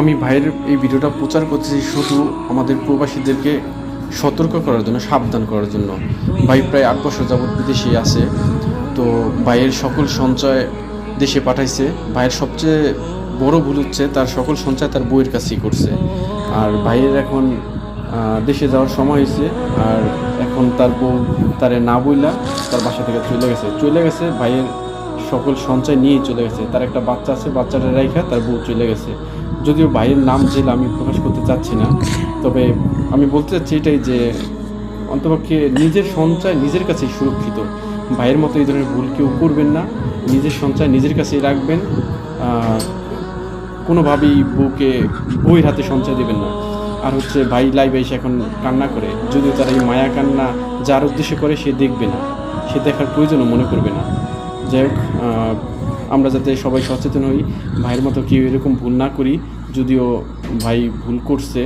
আমি ভাইয়ের এই ভিডিওটা প্রচার করতেছি শুধু আমাদের প্রবাসীদেরকে সতর্ক করার জন্য, সাবধান করার জন্য। ভাই প্রায় আট বছর যাবৎ বিদেশে আছে। তো ভাইয়ের সকল সঞ্চয় দেশে পাঠাইছে। ভাইয়ের সবচেয়ে বড় ভুল হচ্ছে তার সকল সঞ্চয় তার বইয়ের কাছেই করছে। আর ভাইয়ের এখন দেশে যাওয়ার সময় হয়েছে। আর এখন তার বউ তারে না বইলা তার বাসা থেকে চলে গেছে। চলে গেছে ভাইয়ের সকল সঞ্চয় নিয়েই চলে গেছে। তার একটা বাচ্চা আছে, বাচ্চাটা রেখা তার বউ চলে গেছে। যদিও ভাইয়ের নাম জেলে আমি প্রকাশ করতে চাচ্ছি না, তবে আমি বলতে চাচ্ছি এটাই যে অন্তপক্ষে নিজের সঞ্চয় নিজের কাছেই সুরক্ষিত। ভাইয়ের মতো এই ধরনের ভুল কেউ করবেন না, নিজের সঞ্চয় নিজের কাছেই রাখবেন কোনোভাবেই বউকে বইয়ের হাতে সঞ্চয় দেবেন না। আর হচ্ছে ভাই লাইভে এসে এখন কান্না করে, যদিও তারা এই মায়া কান্না যার উদ্দেশ্যে করে সে দেখবে না, সে দেখার প্রয়োজনও মনে করবে না। যাই হোক আমরা যাতে সবাই সচেতন হই, ভাইয়ের মতো কেউ এরকম ভুল না করি, যদিও ভাই ভুল করছে।